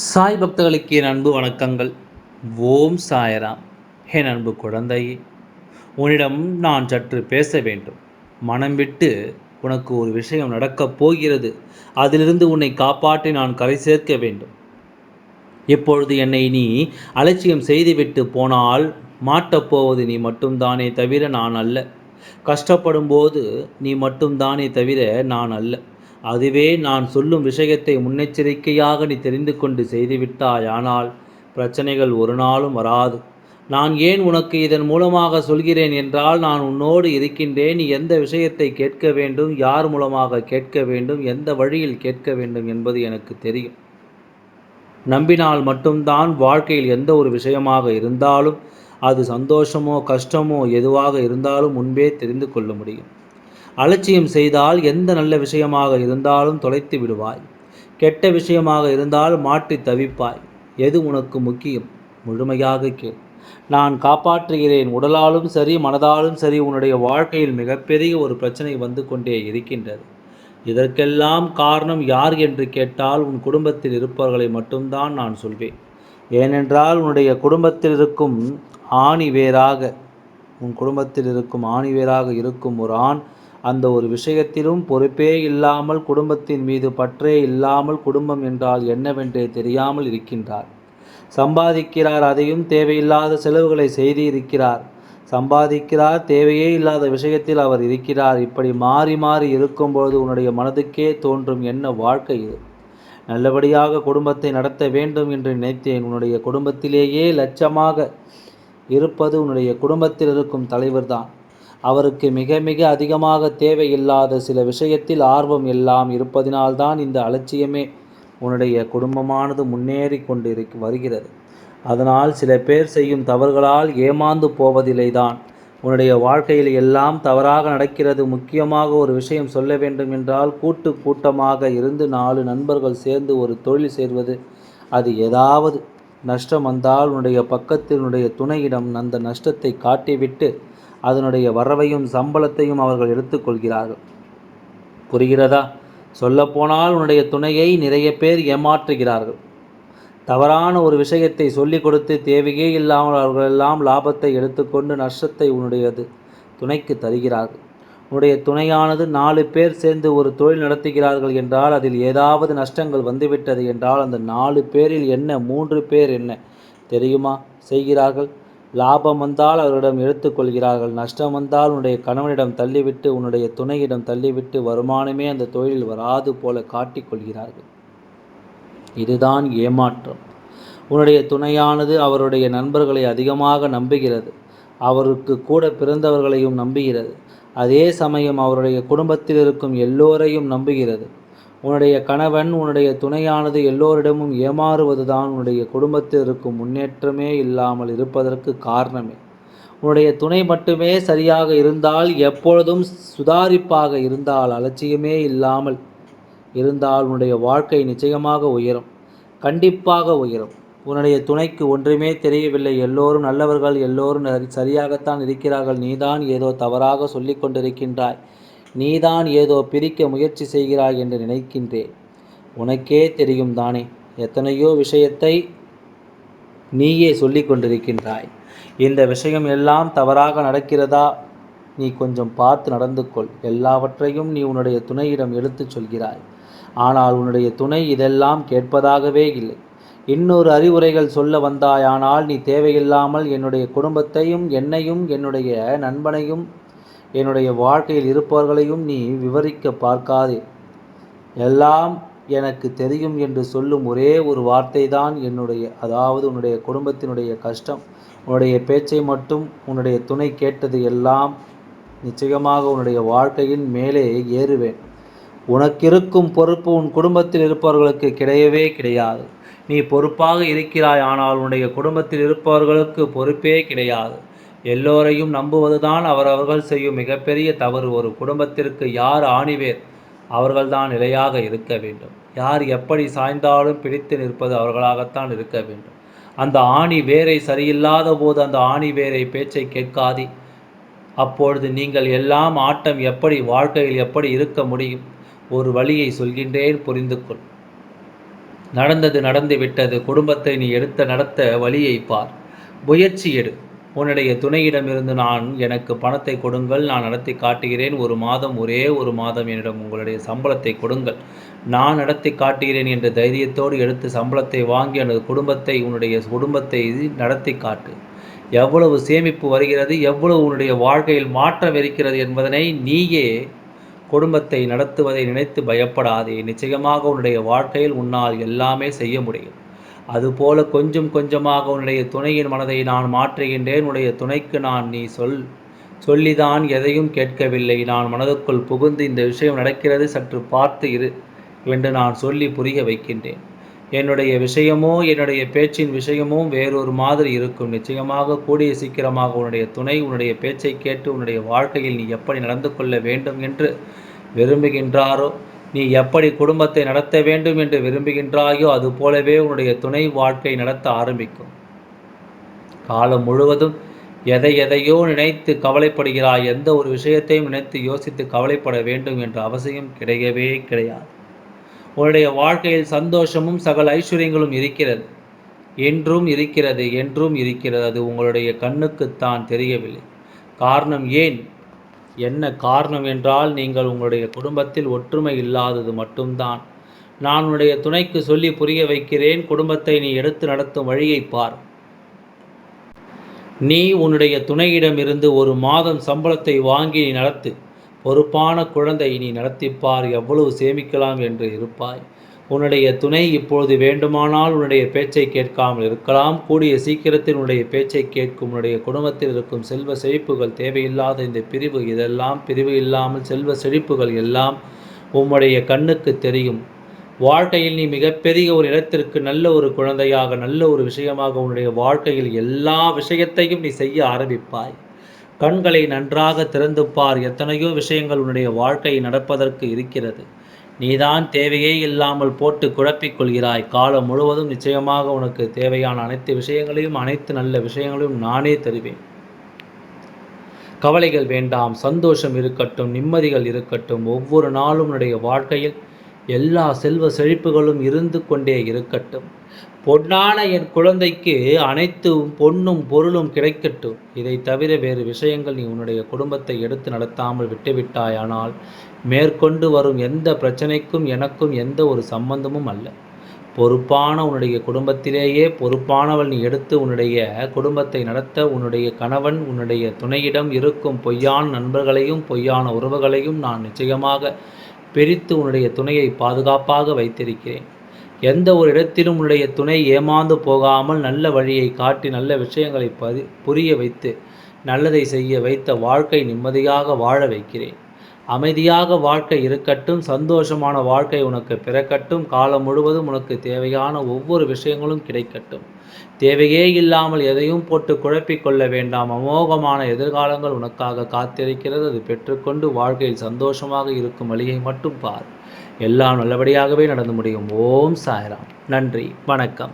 சாய் பக்தர்களுக்கு என் அன்பு வணக்கங்கள். ஓம் சாயராம். என் அன்பு குழந்தையே உன்னிடம் நான் சற்று பேச வேண்டும். மனம் விட்டு உனக்கு ஒரு விஷயம் நடக்கப் போகிறது. அதிலிருந்து உன்னை காப்பாற்றி நான் கரை சேர்க்க வேண்டும். இப்பொழுது என்னை நீ அலட்சியம் செய்துவிட்டு போனால் மாட்டப்போவது நீ மட்டும்தானே தவிர நான் அல்ல. கஷ்டப்படும் போது நீ மட்டும்தானே தவிர நான் அல்ல. அதுவே நான் சொல்லும் விஷயத்தை முன்னெச்சரிக்கையாக நீ தெரிந்து கொண்டு செய்துவிட்டாயானால் பிரச்சனைகள் ஒரு நாளும் வராது. நான் ஏன் உனக்கு இதன் மூலமாக சொல்கிறேன் என்றால் நான் உன்னோடு இருக்கின்றேன். நீ எந்த விஷயத்தை கேட்க வேண்டும் யார் மூலமாக கேட்க வேண்டும் எந்த வழியில் கேட்க வேண்டும் என்பது எனக்கு தெரியும். நம்பினால் மட்டும்தான் வாழ்க்கையில் எந்த ஒரு விஷயமாக இருந்தாலும் அது சந்தோஷமோ கஷ்டமோ எதுவாக இருந்தாலும் முன்பே தெரிந்து கொள்ள முடியும். அலட்சியம் செய்தால் எந்த நல்ல விஷயமாக இருந்தாலும் தொலைத்து விடுவாய். கெட்ட விஷயமாக இருந்தால் மாற்றி தவிப்பாய். எது உனக்கு முக்கியம்? முழுமையாக கேள். நான் காப்பாற்றுகிறேன். உடலாலும் சரி மனதாலும் சரி உன்னுடைய வாழ்க்கையில் மிகப்பெரிய ஒரு பிரச்சனை வந்து கொண்டே இருக்கின்றது. இதற்கெல்லாம் காரணம் யார் என்று கேட்டால் உன் குடும்பத்தில் இருப்பவர்களை மட்டும்தான் நான் சொல்வேன். ஏனென்றால் உன்னுடைய குடும்பத்தில் இருக்கும் ஆணி வேறாக உன் குடும்பத்தில் இருக்கும் ஆணி வேறாக இருக்கும் ஒரு ஆண் அந்த ஒரு விஷயத்திலும் பொறுப்பே இல்லாமல் குடும்பத்தின் மீது பற்றே இல்லாமல் குடும்பம் என்றால் என்னவென்றே தெரியாமல் இருக்கின்றார். சம்பாதிக்கிறார் அதையும் தேவையில்லாத செலவுகளை செய்து இருக்கிறார் சம்பாதிக்கிறார் தேவையே இல்லாத விஷயத்தில் அவர் இருக்கிறார். இப்படி மாறி மாறி இருக்கும்பொழுது உன்னுடைய மனதுக்கே தோன்றும் என்ன வாழ்க்கை இது? நல்லபடியாக குடும்பத்தை நடத்த வேண்டும் என்று நினைத்தேன். உன்னுடைய குடும்பத்திலேயே லட்சமாக இருப்பது உன்னுடைய குடும்பத்தில் இருக்கும் தலைவர்தான். அவருக்கு மிக மிக அதிகமாக தேவையில்லாத சில விஷயத்தில் ஆர்வம் எல்லாம் இருப்பதினால்தான் இந்த அலட்சியமே உன்னுடைய குடும்பமானது முன்னேறி கொண்டு வருகிறது. அதனால் சில பேர் செய்யும் தவறுகளால் ஏமாந்து போவதில்லை தான் உன்னுடைய வாழ்க்கையில் எல்லாம் தவறாக நடக்கிறது. முக்கியமாக ஒரு விஷயம் சொல்ல வேண்டும் என்றால் கூட்டு கூட்டமாக இருந்து நாலு நண்பர்கள் சேர்ந்து ஒரு தொழில் சேர்வது. அது ஏதாவது நஷ்டம் வந்தால் உன்னுடைய பக்கத்தில் உன்னுடைய துணையிடம் அந்த நஷ்டத்தை காட்டிவிட்டு அதனுடைய வரவையும் சம்பளத்தையும் அவர்கள் எடுத்துக்கொள்கிறார்கள். புரிகிறதா? சொல்லப்போனால் உன்னுடைய துணையை நிறைய பேர் ஏமாற்றுகிறார்கள். தவறான ஒரு விஷயத்தை சொல்லிக் கொடுத்து தேவையே இல்லாமல் அவர்களெல்லாம் லாபத்தை எடுத்துக்கொண்டு நஷ்டத்தை உன்னுடையது துணைக்கு தருகிறார்கள். உன்னுடைய துணையானது நாலு பேர் சேர்ந்து ஒரு தொழில் நடத்துகிறார்கள் என்றால் அதில் ஏதாவது நஷ்டங்கள் வந்துவிட்டது என்றால் அந்த நாலு பேரில் என்ன மூன்று பேர் என்ன தெரியுமா செய்கிறார்கள்? லாபம் வந்தால் அவரிடம் எடுத்துக்கொள்கிறார்கள் நஷ்டம் வந்தால் உன்னுடைய கணவனிடம் தள்ளிவிட்டு உன்னுடைய துணையிடம் தள்ளிவிட்டு வருமானமே அந்த தொழிலில் வராது போல காட்டிக்கொள்கிறார்கள் இதுதான் ஏமாற்றம். உன்னுடைய துணையானது அவருடைய நண்பர்களை அதிகமாக நம்புகிறது. அவருக்கு கூட பிறந்தவர்களையும் நம்புகிறது. அதே சமயம் அவருடைய குடும்பத்தில் இருக்கும் எல்லோரையும் நம்புகிறது. உன்னுடைய கணவன் உன்னுடைய துணையானது எல்லோரிடமும் ஏமாறுவதுதான். உன்னுடைய குடும்பத்தில் இருக்கும் முன்னேற்றமே இல்லாமல் இருப்பதற்கு காரணமே. உன்னுடைய துணை மட்டுமே சரியாக இருந்தால் எப்பொழுதும் சுதாரிப்பாக இருந்தால் அலட்சியமே இல்லாமல் இருந்தால் உன்னுடைய வாழ்க்கை நிச்சயமாக உயரும் கண்டிப்பாக உயரும். உன்னுடைய துணைக்கு ஒன்றுமே தெரியவில்லை. எல்லோரும் நல்லவர்கள் எல்லோரும் சரியாகத்தான் இருக்கிறார்கள். நீதான் ஏதோ தவறாக சொல்லி கொண்டிருக்கின்றாய். நீதான் ஏதோ பிரிக்க முயற்சி செய்கிறாய் என்று நினைக்கின்றேன் உனக்கே தெரியும் தானே எத்தனையோ விஷயத்தை நீயே சொல்லி கொண்டிருக்கின்றாய். இந்த விஷயம் எல்லாம் தவறாக நடக்கிறதா? நீ கொஞ்சம் பார்த்து நடந்து கொள். எல்லாவற்றையும் நீ உன்னுடைய துணையிடம் எடுத்துச் சொல்கிறாய். ஆனால் உன்னுடைய துணை இதெல்லாம் கேட்பதாகவே இல்லை. இன்னொரு அறிவுரைகள் சொல்ல வந்தாயானால் நீ தேவையில்லாமல் என்னுடைய குடும்பத்தையும் என்னையும் என்னுடைய நண்பனையும் என்னுடைய வாழ்க்கையில் இருப்பவர்களையும் நீ விவரிக்க பார்க்காதே. எல்லாம் எனக்கு தெரியும் என்று சொல்லும் ஒரே ஒரு வார்த்தை தான் என்னுடைய அதாவது உன்னுடைய குடும்பத்தினுடைய கஷ்டம். உன்னுடைய பேச்சை மட்டும் உன்னுடைய துணை கேட்டது எல்லாம் நிச்சயமாக உன்னுடைய வாழ்க்கையின் மேலே ஏறுவேன். உனக்கிருக்கும் பொறுப்பு உன் குடும்பத்தில் இருப்பவர்களுக்கு கிடையவே கிடையாது. நீ பொறுப்பாக இருக்கிறாய் ஆனால் உன்னுடைய குடும்பத்தில் இருப்பவர்களுக்கு பொறுப்பே கிடையாது. எல்லோரையும் நம்புவதுதான் அவரவர்கள் செய்யும் மிகப்பெரிய தவறு. ஒரு குடும்பத்திற்கு யார் ஆணிவேர் அவர்கள்தான் நிலையாக இருக்க வேண்டும். யார் எப்படி சாய்ந்தாலும் பிடித்து நிற்பது அவர்களாகத்தான் இருக்க வேண்டும். அந்த ஆணி வேரை சரியில்லாத போது அந்த ஆணி வேரை பேச்சை கேட்காதே. அப்பொழுது நீங்கள் எல்லாம் ஆட்டம் எப்படி வாழ்க்கையில் எப்படி இருக்க முடியும்? ஒரு வழியை சொல்கின்றேன் புரிந்து கொள். நடந்தது நடந்து விட்டது குடும்பத்தை நீ எடுத்த நடத்த வழியை பார். முயற்சி எடு. உன்னுடைய துணையிடமிருந்து நான் எனக்கு பணத்தை கொடுங்கள். நான் நடத்தி காட்டுகிறேன். ஒரு மாதம் ஒரே ஒரு மாதம் என்னிடம் உங்களுடைய சம்பளத்தை கொடுங்கள். நான் நடத்தி காட்டுகிறேன் என்ற தைரியத்தோடு எடுத்து சம்பளத்தை வாங்கி எனது குடும்பத்தை உன்னுடைய குடும்பத்தை நடத்தி காட்டு. எவ்வளவு சேமிப்பு வருகிறது எவ்வளவு உன்னுடைய வாழ்க்கையில் மாற்றம் இருக்கிறது என்பதனை நீயே குடும்பத்தை நடத்துவதை நினைத்து பயப்படாதே. நிச்சயமாக உன்னுடைய வாழ்க்கையில் உன்னால் எல்லாமே செய்ய முடியும். அதுபோல கொஞ்சம் கொஞ்சமாக உன்னுடைய துணையின் மனதை நான் மாற்றுகின்றேன். உன்னுடைய துணைக்கு நான் நீ சொல் சொல்லிதான் எதையும் கேட்கவில்லை. நான் மனதுக்குள் புகுந்து இந்த விஷயம் நடக்கிறது சற்று பார்த்து இரு என்று நான் சொல்லி புரிய வைக்கின்றேன். என்னுடைய விஷயமோ என்னுடைய பேச்சின் விஷயமும் வேறொரு மாதிரி இருக்கும். நிச்சயமாக கூடிய சீக்கிரமாக உன்னுடைய துணை உன்னுடைய பேச்சை கேட்டு உன்னுடைய வாழ்க்கையில் நீ எப்படி நடந்து கொள்ள வேண்டும் என்று விரும்புகின்றாரோ நீ எப்படி குடும்பத்தை நடத்த வேண்டும் என்று விரும்புகின்றாயோ அது போலவே உன்னுடைய துணை வாழ்க்கை நடத்த ஆரம்பிக்கும். காலம் முழுவதும் எதை எதையோ நினைத்து கவலைப்படுகிறாய் எந்த ஒரு விஷயத்தையும் நினைத்து யோசித்து கவலைப்பட வேண்டும் என்ற அவசியம் கிடையவே கிடையாது. உன்னுடைய வாழ்க்கையில் சந்தோஷமும் சகல ஐஸ்வர்யங்களும் இருக்கிறது. என்றும் இருக்கிறது என்றும் இருக்கிறது. அது உங்களுடைய கண்ணுக்குத்தான் தெரியவில்லை. காரணம் ஏன்? என்ன காரணம் என்றால் நீங்கள் உங்களுடைய குடும்பத்தில் ஒற்றுமை இல்லாதது மட்டும்தான். நான் உன்னுடைய துணைக்கு சொல்லி புரிய வைக்கிறேன் குடும்பத்தை நீ எடுத்து நடத்தும் வழியை பார். நீ உன்னுடைய துணையிடமிருந்து ஒரு மாதம் சம்பளத்தை வாங்கி நீ நடத்து பொறுப்பான குழந்தை நீ நடத்திப்பார் எவ்வளவு சேமிக்கலாம் என்று இருப்பாய். உன்னுடைய துணை இப்பொழுது வேண்டுமானால் உன்னுடைய பேச்சை கேட்காமல் இருக்கலாம். கூடிய சீக்கிரத்தில் உன்னுடைய பேச்சை கேட்கும் உன்னுடைய குடும்பத்தில் இருக்கும் செல்வ செழிப்புகள் தேவையில்லாத இந்த பிரிவு இதெல்லாம். பிரிவு இல்லாமல் செல்வ செழிப்புகள் எல்லாம் உம்முடைய கண்ணுக்கு தெரியும். வாழ்க்கையில் நீ மிகப்பெரிய ஒரு இடத்திற்கு நல்ல ஒரு குழந்தையாக நல்ல ஒரு விஷயமாக உன்னுடைய வாழ்க்கையில் எல்லா விஷயத்தையும் நீ செய்ய ஆரம்பிப்பாய். கண்களை நன்றாக திறந்து பார். எத்தனையோ விஷயங்கள் உன்னுடைய வாழ்க்கை நடப்பதற்கு இருக்கிறது. நீதான் தேவையே இல்லாமல் போட்டு குழப்பிக்கொள்கிறாய் காலம் முழுவதும் நிச்சயமாக உனக்கு தேவையான அனைத்து விஷயங்களையும் அனைத்து நல்ல விஷயங்களையும் நானே தருவேன். கவலைகள் வேண்டாம் சந்தோஷம் இருக்கட்டும் நிம்மதிகள் இருக்கட்டும். ஒவ்வொரு நாளும் உன்னுடைய வாழ்க்கையில் எல்லா செல்வ செழிப்புகளும் இருந்து கொண்டே இருக்கட்டும். பொன்னான என் குழந்தைக்கு அனைத்தும் பொன்னும் பொருளும் கிடைக்கட்டும். இதை தவிர வேறு விஷயங்கள் நீ உன்னுடைய குடும்பத்தை எடுத்து நடத்தாமல் விட்டுவிட்டாயானால் மேற்கொண்டு வரும் எந்த பிரச்சனைக்கும் எனக்கும் எந்த ஒரு சம்பந்தமும் அல்ல. பொறுப்பான உன்னுடைய குடும்பத்திலேயே பொறுப்பானவள் நீ எடுத்து உன்னுடைய குடும்பத்தை நடத்த உன்னுடைய கணவன் உன்னுடைய துணையிடம் இருக்கும் பொய்யான நண்பர்களையும் பொய்யான உறவுகளையும் நான் நிச்சயமாக பிரித்து உன்னுடைய துணையை பாதுகாப்பாக வைத்திருக்கிறேன். எந்த ஒரு இடத்திலும் உன்னுடைய துணை ஏமாந்து போகாமல் நல்ல வழியை காட்டி நல்ல விஷயங்களை பதி புரிய வைத்து நல்லதை செய்ய வைத்த வாழ்க்கை நிம்மதியாக வாழ வைக்கிறேன். அமைதியாக வாழ்க்கை இருக்கட்டும் சந்தோஷமான வாழ்க்கை உனக்கு பிறக்கட்டும் காலம் முழுவதும் உனக்கு தேவையான ஒவ்வொரு விஷயங்களும் கிடைக்கட்டும். தேவையே இல்லாமல் எதையும் போட்டு குழப்பிக் கொள்ள வேண்டாம். அமோகமான எதிர்காலங்கள் உனக்காக காத்திருக்கிறது. அது பெற்றுக்கொண்டு வாழ்க்கையில் சந்தோஷமாக இருக்கும் வழியை மட்டும் பார். எல்லாம் நல்லபடியாகவே நடந்து முடியும். ஓம் சாய்ராம். நன்றி. வணக்கம்.